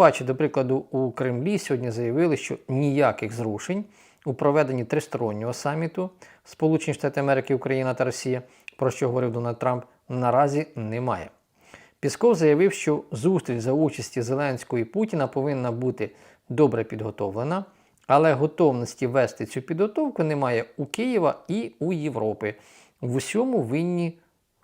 паче, до прикладу, у Кремлі сьогодні заявили, що ніяких зрушень у проведенні тристороннього саміту Сполучені Штати Америки, Україна та Росія, про що говорив Дональд Трамп, наразі немає. Пісков заявив, що зустріч за участі Зеленського і Путіна повинна бути добре підготовлена, але готовності вести цю підготовку немає у Києва і у Європи. В усьому винні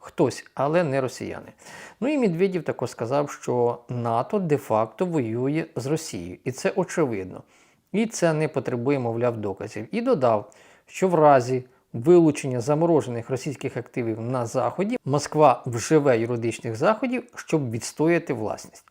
хтось, але не росіяни. Ну і Медведєв також сказав, що НАТО де-факто воює з Росією, і це очевидно. І це не потребує, мовляв, доказів. І додав, що в разі вилучення заморожених російських активів на Заході Москва вживе юридичних заходів, щоб відстояти власність.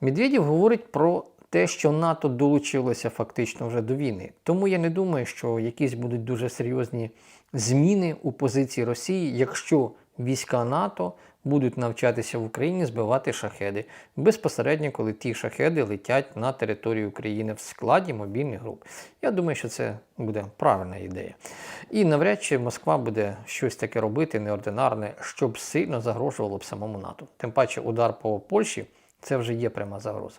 Медведєв говорить про те, що НАТО долучилося фактично вже до війни. Тому я не думаю, що якісь будуть дуже серйозні зміни у позиції Росії, якщо війська НАТО будуть навчатися в Україні збивати шахеди безпосередньо, коли ті шахеди летять на територію України в складі мобільних груп. Я думаю, що це буде правильна ідея. І навряд чи Москва буде щось таке робити неординарне, щоб сильно загрожувало б самому НАТО. Тим паче удар по Польщі це вже є пряма загроза.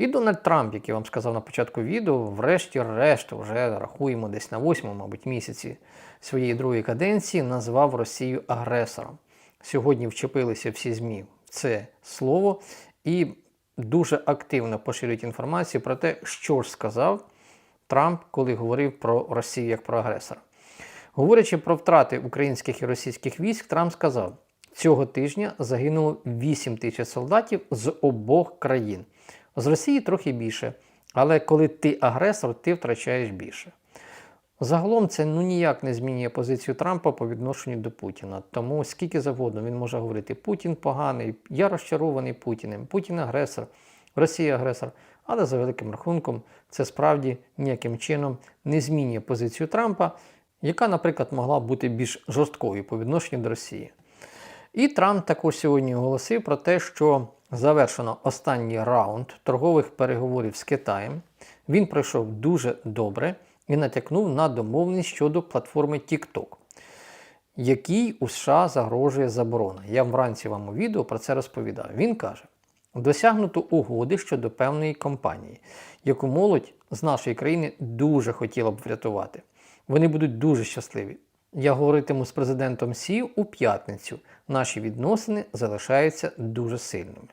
І Дональд Трамп, як я вам сказав на початку відео, врешті-решт, вже рахуємо десь на восьмому, мабуть, місяці своєї другої каденції, назвав Росію агресором. Сьогодні вчепилися всі ЗМІ це слово і дуже активно поширюють інформацію про те, що ж сказав Трамп, коли говорив про Росію як про агресора. Говорячи про втрати українських і російських військ, Трамп сказав, цього тижня загинуло 8 тисяч солдатів з обох країн. З Росії трохи більше, але коли ти агресор, ти втрачаєш більше. Загалом це ну ніяк не змінює позицію Трампа по відношенню до Путіна. Тому скільки завгодно він може говорити: Путін поганий, я розчарований Путіним, Путін агресор, Росія агресор. Але за великим рахунком це справді ніяким чином не змінює позицію Трампа, яка, наприклад, могла бути більш жорсткою по відношенню до Росії. І Трамп також сьогодні оголосив про те, що завершено останній раунд торгових переговорів з Китаєм. Він пройшов дуже добре і натякнув на домовленість щодо платформи TikTok, якій у США загрожує заборона. Я вранці вам у відео про це розповідав. Він каже: досягнуто угоди щодо певної компанії, яку молодь з нашої країни дуже хотіла б врятувати. Вони будуть дуже щасливі. Я говоритиму з президентом Сі у п'ятницю. Наші відносини залишаються дуже сильними.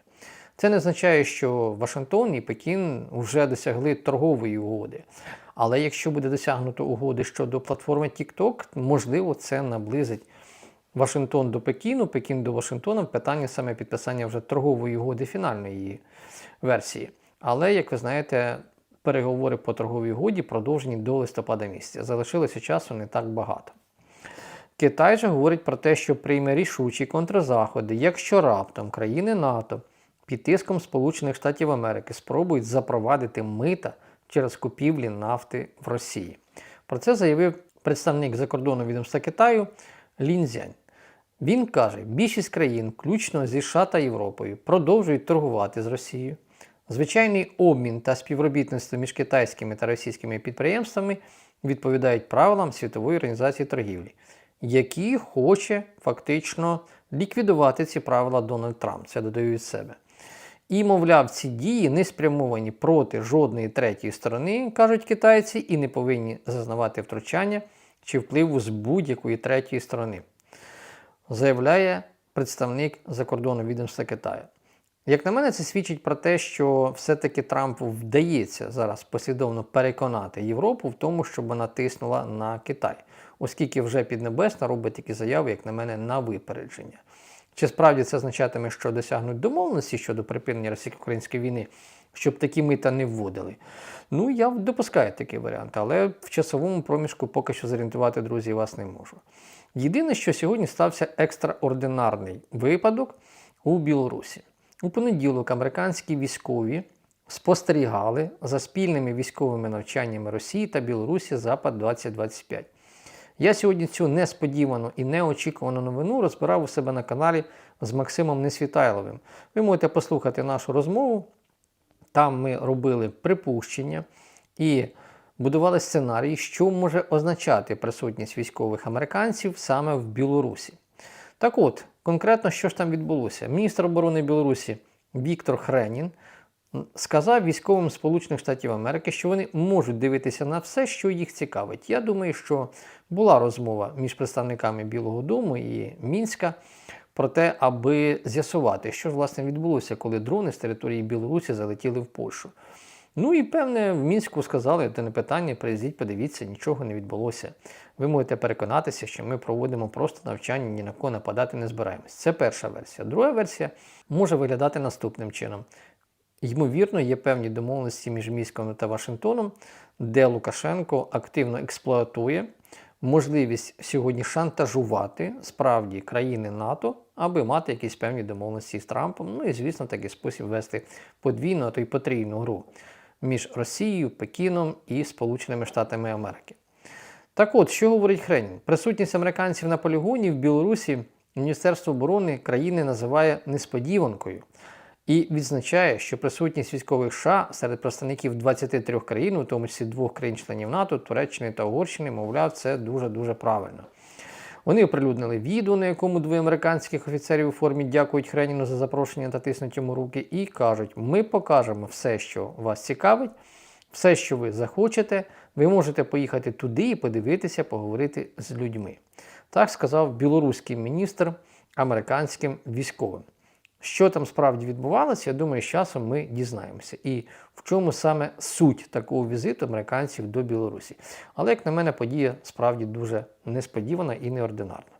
Це не означає, що Вашингтон і Пекін вже досягли торгової угоди. Але якщо буде досягнуто угоди щодо платформи TikTok, можливо, це наблизить Вашингтон до Пекіну, Пекін до Вашингтона в питанні саме підписання вже торгової угоди фінальної версії. Але, як ви знаєте, переговори по торговій угоді продовжені до листопада місяця. Залишилося часу не так багато. Китай же говорить про те, що прийме рішучі контрзаходи, якщо раптом країни НАТО під тиском Сполучених Штатів Америки спробують запровадити мита через купівлі нафти в Росії. Про це заявив представник закордонного відомства Китаю Лінзянь. Він каже, більшість країн, включно зі США та Європою, продовжують торгувати з Росією. Звичайний обмін та співробітництво між китайськими та російськими підприємствами відповідають правилам Світової організації торгівлі, які хоче фактично ліквідувати ці правила Дональд Трамп. Це додаю від себе. І, мовляв, ці дії не спрямовані проти жодної третьої сторони, кажуть китайці, і не повинні зазнавати втручання чи впливу з будь-якої третьої сторони, заявляє представник закордонного відомства Китаю. Як на мене, це свідчить про те, що все-таки Трампу вдається зараз послідовно переконати Європу в тому, щоб вона тиснула на Китай, оскільки вже Піднебесна робить такі заяви, як на мене, на випередження. Чи справді це означатиме, що досягнуть домовленості щодо припинення російсько-української війни, щоб такі мита не вводили? Ну, я допускаю такий варіант, але в часовому проміжку поки що зорієнтувати, друзі, вас не можу. Єдине, що сьогодні стався екстраординарний випадок у Білорусі. У понеділок американські військові спостерігали за спільними військовими навчаннями Росії та Білорусі Запад 2025. Я сьогодні цю несподівану і неочікувану новину розбирав у себе на каналі з Максимом Несвітайловим. Ви можете послухати нашу розмову. Там ми робили припущення і будували сценарій, що може означати присутність військових американців саме в Білорусі. Так от, конкретно, що ж там відбулося? Міністр оборони Білорусі Віктор Хренін сказав військовим Сполучених Штатів Америки, що вони можуть дивитися на все, що їх цікавить. Я думаю, що була розмова між представниками Білого Дому і Мінська про те, аби з'ясувати, що ж власне відбулося, коли дрони з території Білорусі залетіли в Польщу. Ну і певне, в мінську сказали, це не питання, приїздіть, подивіться, нічого не відбулося. Ви можете переконатися, що ми проводимо просто навчання, ні на кого нападати не збираємось. Це перша версія. Друга версія може виглядати наступним чином. Ймовірно, є певні домовленості між Міськом та Вашингтоном, де Лукашенко активно експлуатує можливість сьогодні шантажувати справді країни НАТО, аби мати якісь певні домовленості з Трампом. Ну і, звісно, такий спосіб вести подвійну, а то й потрійну гру між Росією, Пекіном і Сполученими Штатами Америки. Так от, що говорить Хренін? Присутність американців на полігоні в Білорусі Міністерство оборони країни називає несподіванкою і відзначає, що присутність військових США серед представників 23 країн, у тому числі двох країн-членів НАТО, Туреччини та Угорщини, мовляв, це дуже-дуже правильно. Вони оприлюднили відео, на якому двоє американських офіцерів у формі дякують Хреніну за запрошення та тиснуть йому руки, і кажуть: ми покажемо все, що вас цікавить, все, що ви захочете. Ви можете поїхати туди і подивитися, поговорити з людьми. Так сказав білоруський міністр американським військовим. Що там справді відбувалося, я думаю, з часом ми дізнаємося. І в чому саме суть такого візиту американців до Білорусі. Але, як на мене, подія справді дуже несподівана і неординарна.